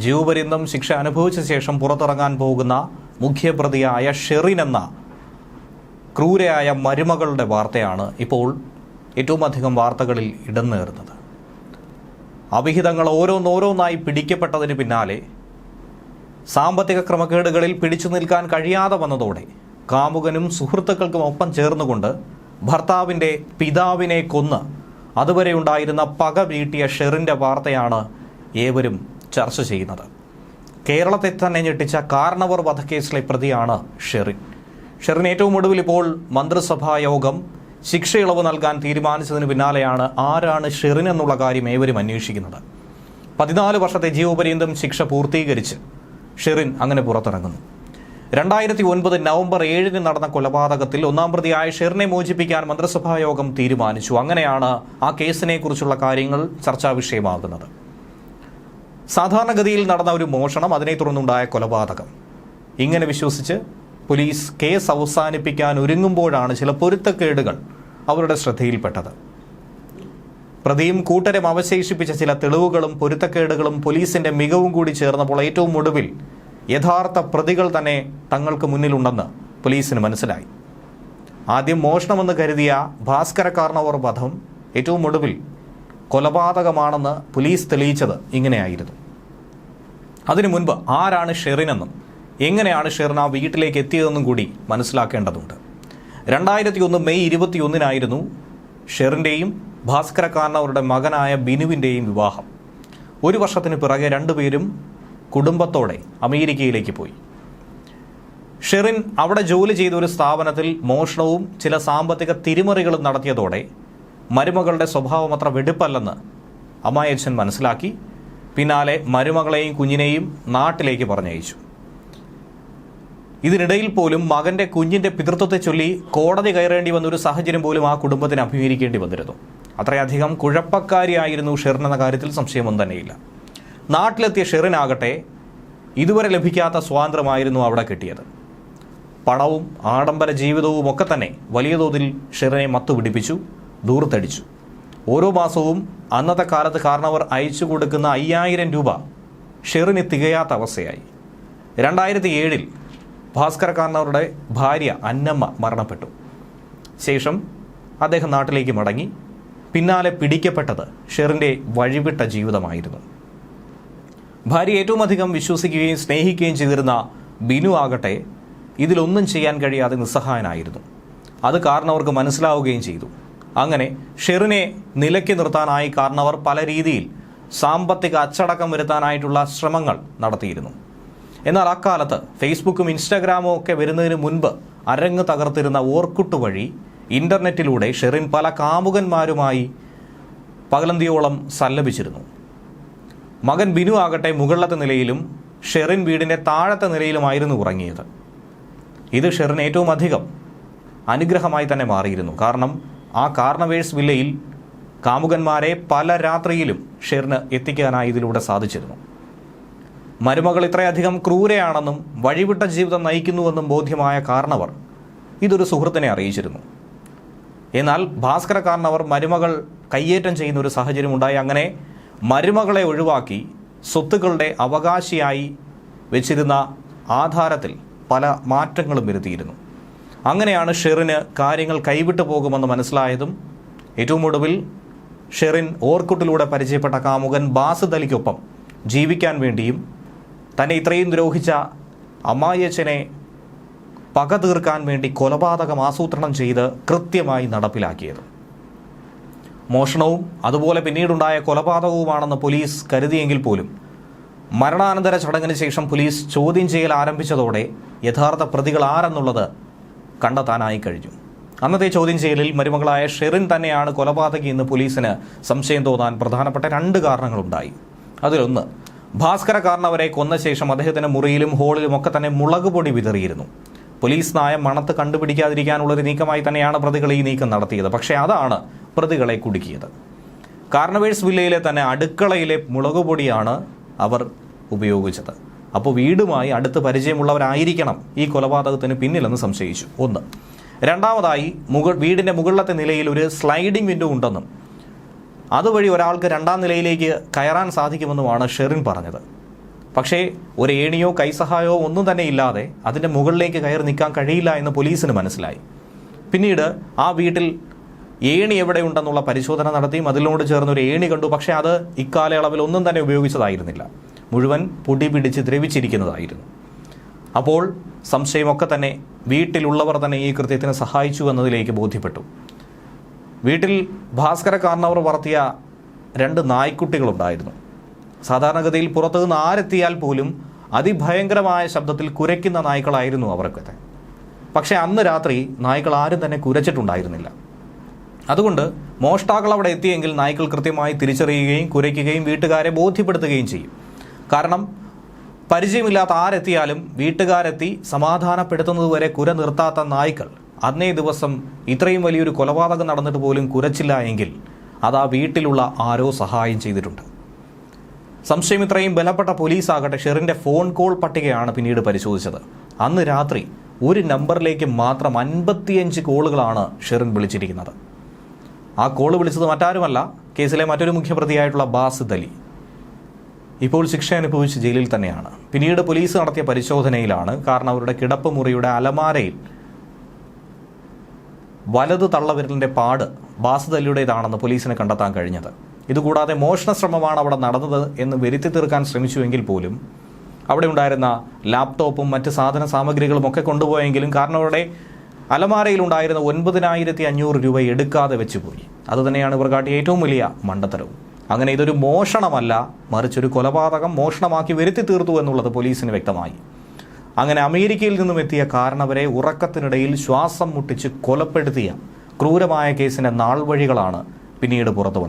ജീവപര്യന്തം ശിക്ഷ അനുഭവിച്ച ശേഷം പുറത്തിറങ്ങാൻ പോകുന്ന മുഖ്യപ്രതിയായ ഷെറിൻ എന്ന ക്രൂരയായ മരുമകളുടെ വാർത്തയാണ് ഇപ്പോൾ ഏറ്റവും അധികം വാർത്തകളിൽ ഇടം നേറുന്നത് അവിഹിതങ്ങൾ ഓരോന്നോരോന്നായി പിടിക്കപ്പെട്ടതിന് പിന്നാലെ സാമ്പത്തിക ക്രമക്കേടുകളിൽ പിടിച്ചു നിൽക്കാൻ കഴിയാതെ വന്നതോടെ കാമുകനും സുഹൃത്തുക്കൾക്കും ഒപ്പം ചേർന്നുകൊണ്ട് ഭർത്താവിന്റെ പിതാവിനെ കൊന്ന് അതുവരെ ഉണ്ടായിരുന്ന പക വീട്ടിയ ഷെറിന്റെ വാർത്തയാണ് ഏവരും ചർച്ച ചെയ്യുന്നത്. കേരളത്തെ തന്നെ ഞെട്ടിച്ച കാരണവർ വധക്കേസിലെ പ്രതിയാണ് ഷെറിൻ. ഷെറിൻ ഏറ്റവും ഒടുവിൽ ഇപ്പോൾ മന്ത്രിസഭാ യോഗം ശിക്ഷയിളവ് നൽകാൻ തീരുമാനിച്ചതിന് പിന്നാലെയാണ് ആരാണ് ഷെറിൻ എന്നുള്ള കാര്യം ഏവരും അന്വേഷിക്കുന്നത്. പതിനാല് വർഷത്തെ ജീവപര്യന്തം ശിക്ഷ പൂർത്തീകരിച്ച് ഷെറിൻ അങ്ങനെ പുറത്തിറങ്ങുന്നു. രണ്ടായിരത്തി ഒൻപത് നവംബർ ഏഴിന് നടന്ന കൊലപാതകത്തിൽ ഒന്നാം പ്രതിയായ ഷെറിനെ മോചിപ്പിക്കാൻ മന്ത്രിസഭാ യോഗം തീരുമാനിച്ചു. അങ്ങനെയാണ് ആ കേസിനെക്കുറിച്ചുള്ള കാര്യങ്ങൾ ചർച്ചാ വിഷയമാകുന്നത് സാധാരണഗതിയിൽ നടന്ന ഒരു മോഷണം അതിനെ തുടർന്നുണ്ടായ കൊലപാതകം. ഇങ്ങനെ വിശ്വസിച്ച് പോലീസ് കേസ് അവസാനിപ്പിക്കാൻ ഒരുങ്ങുമ്പോഴാണ് ചില പൊരുത്തക്കേടുകൾ അവരുടെ ശ്രദ്ധയിൽപ്പെട്ടത്. പ്രതിയും കൂട്ടരും അവശേഷിപ്പിച്ച ചില തെളിവുകളും പൊരുത്തക്കേടുകളും പോലീസിന്റെ മികവും കൂടി ചേർന്നപ്പോൾ ഏറ്റവും ഒടുവിൽ യഥാർത്ഥ പ്രതികൾ തന്നെ തങ്ങൾക്ക് മുന്നിലുണ്ടെന്ന് പോലീസിന് മനസ്സിലായി. ആദ്യം മോഷണമെന്ന് കരുതിയ ഭാസ്കര കാർണവർ വധം ഏറ്റവും ഒടുവിൽ കൊലപാതകമാണെന്ന് പോലീസ് തെളിയിച്ചത് ഇങ്ങനെയായിരുന്നു. അതിനു മുൻപ് ആരാണ് ഷെറിനെന്നും എങ്ങനെയാണ് ഷെറിൻ ആ വീട്ടിലേക്ക് എത്തിയതെന്നും കൂടി മനസ്സിലാക്കേണ്ടതുണ്ട്. രണ്ടായിരത്തി ഒന്ന് മെയ് ഇരുപത്തിയൊന്നിനായിരുന്നു ഷെറിന്റെയും ഭാസ്കരക്കാരനവരുടെ മകനായ ബിനുവിന്റെയും വിവാഹം. ഒരു വർഷത്തിന് പിറകെ രണ്ടുപേരും കുടുംബത്തോടെ അമേരിക്കയിലേക്ക് പോയി. ഷെറിൻ അവിടെ ജോലി ചെയ്ത ഒരു സ്ഥാപനത്തിൽ മോഷണവും ചില സാമ്പത്തിക തിരിമറികളും നടത്തിയതോടെ മരുമകളുടെ സ്വഭാവം അത്ര വെടുപ്പല്ലെന്ന് അമ്മായച്ചൻ മനസ്സിലാക്കി പിന്നാലെ മരുമകളെയും കുഞ്ഞിനെയും നാട്ടിലേക്ക് പറഞ്ഞയച്ചു. ഇതിനിടയിൽ പോലും മകന്റെ കുഞ്ഞിന്റെ പിതൃത്വത്തെ ചൊല്ലി കോടതി കയറേണ്ടി വന്ന ഒരു സാഹചര്യം പോലും ആ കുടുംബത്തിന് അഭിമുഖീകരിക്കേണ്ടി വന്നിരുന്നു. അത്രയധികം കുഴപ്പക്കാരിയായിരുന്നു ഷെറിൻ എന്ന കാര്യത്തിൽ സംശയമൊന്നും തന്നെയില്ല. നാട്ടിലെത്തിയ ഷെറിനാകട്ടെ ഇതുവരെ ലഭിക്കാത്ത സ്വാതന്ത്ര്യമായിരുന്നു അവിടെ കിട്ടിയത്. പണവും ആഡംബര ജീവിതവും ഒക്കെ തന്നെ വലിയ തോതിൽ ഷെറിനെ മത്തുപിടിപ്പിച്ചു. ദൂർത്തടിച്ചു. ഓരോ മാസവും അന്നത്തെ കാലത്ത് കാരണവർ അയച്ചു കൊടുക്കുന്ന അയ്യായിരം രൂപ ഷെറിന് തികയാത്ത അവസ്ഥയായി. രണ്ടായിരത്തി ഏഴിൽ ഭാസ്കര കാരണവരുടെ ഭാര്യ അന്നമ്മ മരണപ്പെട്ടു. ശേഷം അദ്ദേഹം നാട്ടിലേക്ക് മടങ്ങി. പിന്നാലെ പിടിക്കപ്പെട്ടത് ഷെറിന്റെ വഴിവിട്ട ജീവിതമായിരുന്നു. ഭാര്യ ഏറ്റവും അധികം വിശ്വസിക്കുകയും സ്നേഹിക്കുകയും ചെയ്തിരുന്ന ബിനു ആകട്ടെ ഇതിലൊന്നും ചെയ്യാൻ കഴിയാതെ നിസ്സഹായനായിരുന്നു. അത് കാരണവർക്ക് മനസ്സിലാവുകയും ചെയ്തു. അങ്ങനെ ഷെറിനെ നിലയ്ക്ക് നിർത്താനായി കാരണവർ പല രീതിയിൽ സാമ്പത്തിക അച്ചടക്കം വരുത്താനായിട്ടുള്ള ശ്രമങ്ങൾ നടത്തിയിരുന്നു. എന്നാൽ അക്കാലത്ത് ഫേസ്ബുക്കും ഇൻസ്റ്റാഗ്രാമും ഒക്കെ വരുന്നതിന് മുൻപ് അരങ്ങ് തകർത്തിരുന്ന ഓർക്കുട്ട് വഴി ഇന്റർനെറ്റിലൂടെ ഷെറിൻ പല കാമുകന്മാരുമായി പകലന്തിയോളം സല്ലപിച്ചിരുന്നു. മകൻ ബിനു ആകട്ടെ മുകളിലത്തെ നിലയിലും ഷെറിൻ വീടിന്റെ താഴത്തെ നിലയിലുമായിരുന്നു ഉറങ്ങിയത്. ഇത് ഷെറിന് ഏറ്റവും അധികം അനുഗ്രഹമായി തന്നെ മാറിയിരുന്നു. കാരണം ആ കാർണവേഴ്സ് വില്ലയിൽ കാമുകന്മാരെ പല രാത്രിയിലും ഷെറിന് എത്തിക്കാനായി ഇതിലൂടെ സാധിച്ചിരുന്നു. മരുമകൾ ഇത്രയധികം ക്രൂരയാണെന്നും വഴിവിട്ട ജീവിതം നയിക്കുന്നുവെന്നും ബോധ്യമായ കാർണവർ ഇതൊരു സുഹൃത്തിനെ അറിയിച്ചിരുന്നു. എന്നാൽ ഭാസ്കര കാർണവർ മരുമകൾ കയ്യേറ്റം ചെയ്യുന്ന ഒരു സാഹചര്യം ഉണ്ടായി. അങ്ങനെ മരുമകളെ ഒഴിവാക്കി സ്വത്തുക്കളുടെ അവകാശിയായി വെച്ചിരുന്ന ആധാരത്തിൽ പല മാറ്റങ്ങളും വരുത്തിയിരുന്നു. അങ്ങനെയാണ് ഷെറിന് കാര്യങ്ങൾ കൈവിട്ടു പോകുമെന്ന് മനസ്സിലായതും ഏറ്റവും ഒടുവിൽ ഷെറിൻ ഓർക്കുട്ടിലൂടെ പരിചയപ്പെട്ട കാമുകൻ ബാസിദ് അലിക്കൊപ്പം ജീവിക്കാൻ വേണ്ടിയും തന്നെ ഇത്രയും ദ്രോഹിച്ച അമ്മായിയച്ഛനെ പക തീർക്കാൻ വേണ്ടി കൊലപാതകം ആസൂത്രണം ചെയ്ത് കൃത്യമായി നടപ്പിലാക്കിയത്. മോഷണവും അതുപോലെ പിന്നീടുണ്ടായ കൊലപാതകവുമാണെന്ന് പോലീസ് കരുതിയെങ്കിൽ പോലും മരണാനന്തര ചടങ്ങിന് ശേഷം പോലീസ് ചോദ്യം ചെയ്യൽ ആരംഭിച്ചതോടെ യഥാർത്ഥ പ്രതികൾ ആരെന്നുള്ളത് കണ്ടെത്താനായി കഴിഞ്ഞു. അന്നത്തെ ചോദ്യം ചെയ്യലിൽ മരുമകളായ ഷെറിൻ തന്നെയാണ് കൊലപാതകി എന്ന് പോലീസിന് സംശയം തോന്നാൻ പ്രധാനപ്പെട്ട രണ്ട് കാരണങ്ങളുണ്ടായി. അതിലൊന്ന് ഭാസ്കര കാരണവരെ കൊന്ന ശേഷം അദ്ദേഹത്തിന് മുറിയിലും ഹോളിലും ഒക്കെ തന്നെ മുളക് പൊടി വിതറിയിരുന്നു. പോലീസ് നായം മണത്ത് കണ്ടുപിടിക്കാതിരിക്കാനുള്ളൊരു നീക്കമായി തന്നെയാണ് പ്രതികൾ ഈ നീക്കം നടത്തിയത്. പക്ഷേ അതാണ് പ്രതികളെ കുടുക്കിയത്. കാർണവേഴ്സ് വില്ലയിലെ തന്നെ അടുക്കളയിലെ മുളക് പൊടിയാണ് അവർ ഉപയോഗിച്ചത്. അപ്പോൾ വീടുമായി അടുത്ത് പരിചയമുള്ളവരായിരിക്കണം ഈ കൊലപാതകത്തിന് പിന്നിലെന്ന് സംശയിച്ചു. ഒന്ന്. രണ്ടാമതായി മുകൾ വീടിന്റെ മുകളിലത്തെ നിലയിൽ ഒരു സ്ലൈഡിംഗ് വിൻഡോ ഉണ്ടെന്നും അതുവഴി ഒരാൾക്ക് രണ്ടാം നിലയിലേക്ക് കയറാൻ സാധിക്കുമെന്നുമാണ് ഷെറിൻ പറഞ്ഞത്. പക്ഷേ ഒരു ഏണിയോ കൈസഹായോ ഒന്നും തന്നെ ഇല്ലാതെ അതിന്റെ മുകളിലേക്ക് കയറി നിൽക്കാൻ കഴിയില്ല എന്ന് പോലീസിന് മനസ്സിലായി. പിന്നീട് ആ വീട്ടിൽ ഏണി എവിടെയുണ്ടെന്നുള്ള പരിശോധന നടത്തിയും അതിനോട് ചേർന്ന് ഒരു ഏണി കണ്ടു. പക്ഷേ അത് ഇക്കാലയളവിൽ ഒന്നും തന്നെ ഉപയോഗിച്ചതായിരുന്നില്ല. മുഴുവൻ പൊടി പിടിച്ച് ദ്രവിച്ചിരിക്കുന്നതായിരുന്നു. അപ്പോൾ സംശയമൊക്കെ തന്നെ വീട്ടിലുള്ളവർ തന്നെ ഈ കൃത്യത്തിന് സഹായിച്ചു എന്നതിലേക്ക് ബോധ്യപ്പെട്ടു. വീട്ടിൽ ഭാസ്കര കാർണവർ വളർത്തിയ രണ്ട് നായ്ക്കുട്ടികളുണ്ടായിരുന്നു. സാധാരണഗതിയിൽ പുറത്തുനിന്ന് ആരെത്തിയാൽ പോലും അതിഭയങ്കരമായ ശബ്ദത്തിൽ കുരയ്ക്കുന്ന നായ്ക്കളായിരുന്നു അവർക്കൊക്കെ പക്ഷേ അന്ന് രാത്രി നായ്ക്കൾ ആരും തന്നെ കുരച്ചിട്ടുണ്ടായിരുന്നില്ല. അതുകൊണ്ട് മോഷ്ടാക്കൾ അവിടെ എത്തിയെങ്കിൽ നായ്ക്കൾ കൃത്യമായി തിരിച്ചറിയുകയും കുരയ്ക്കുകയും വീട്ടുകാരെ ബോധ്യപ്പെടുത്തുകയും ചെയ്യും. കാരണം പരിചയമില്ലാത്ത ആരെത്തിയാലും വീട്ടുകാരെത്തി സമാധാനപ്പെടുത്തുന്നതുവരെ കുര നിർത്താത്ത നായ്ക്കൾ. അന്നേ ദിവസം ഇത്രയും വലിയൊരു കൊലപാതകം നടന്നിട്ട് പോലും കുരച്ചില്ല എങ്കിൽ അത് ആ വീട്ടിലുള്ള ആരോ സഹായം ചെയ്തിട്ടുണ്ട്. സംശയം ഇത്രയും ബലപ്പെട്ട പോലീസ് ആകട്ടെ ഷെറിന്റെ ഫോൺ കോൾ പട്ടികയാണ് പിന്നീട് പരിശോധിച്ചത്. അന്ന് രാത്രി ഒരു നമ്പറിലേക്ക് മാത്രം അൻപത്തിയഞ്ച് കോളുകളാണ് ഷെറിൻ വിളിച്ചിരിക്കുന്നത്. ആ കോൾ വിളിച്ചത് മറ്റാരുമല്ല കേസിലെ മറ്റൊരു മുഖ്യപ്രതിയായിട്ടുള്ള ബാസിദ് അലി. ഇപ്പോൾ ശിക്ഷ അനുഭവിച്ച് ജയിലിൽ തന്നെയാണ്. പിന്നീട് പോലീസ് നടത്തിയ പരിശോധനയിലാണ് കാരണം അവരുടെ കിടപ്പ് മുറിയുടെ അലമാരയിൽ വലത് തള്ളവിരലിന്റെ പാട് ബാസുതല്ലിയുടേതാണെന്ന് പോലീസിനെ കണ്ടെത്താൻ കഴിഞ്ഞത്. ഇതുകൂടാതെ മോഷണ ശ്രമമാണ് അവിടെ നടന്നത് എന്ന് വരുത്തി തീർക്കാൻ ശ്രമിച്ചുവെങ്കിൽ പോലും അവിടെ ഉണ്ടായിരുന്ന ലാപ്ടോപ്പും മറ്റ് സാധന സാമഗ്രികളും ഒക്കെ കൊണ്ടുപോയെങ്കിലും കാരണം അവരുടെ അലമാരയിലുണ്ടായിരുന്ന ഒൻപതിനായിരത്തി അഞ്ഞൂറ് രൂപ എടുക്കാതെ വെച്ചുപോയി. അതുതന്നെയാണ് ഇവർ കാട്ടിയ ഏറ്റവും വലിയ മണ്ടത്തരവും. അങ്ങനെ ഇതൊരു മോഷണമല്ല മറിച്ചൊരു കൊലപാതകം മോഷണമാക്കി വരുത്തി തീർത്തു എന്നുള്ളത് പോലീസിന് വ്യക്തമായി. അങ്ങനെ അമേരിക്കയിൽ നിന്നും എത്തിയ കാരണവരെ ഉറക്കത്തിനിടയിൽ ശ്വാസം മുട്ടിച്ച് കൊലപ്പെടുത്തിയ ക്രൂരമായ കേസിന്റെ നാൾവഴികളാണ് പിന്നീട് പുറത്തു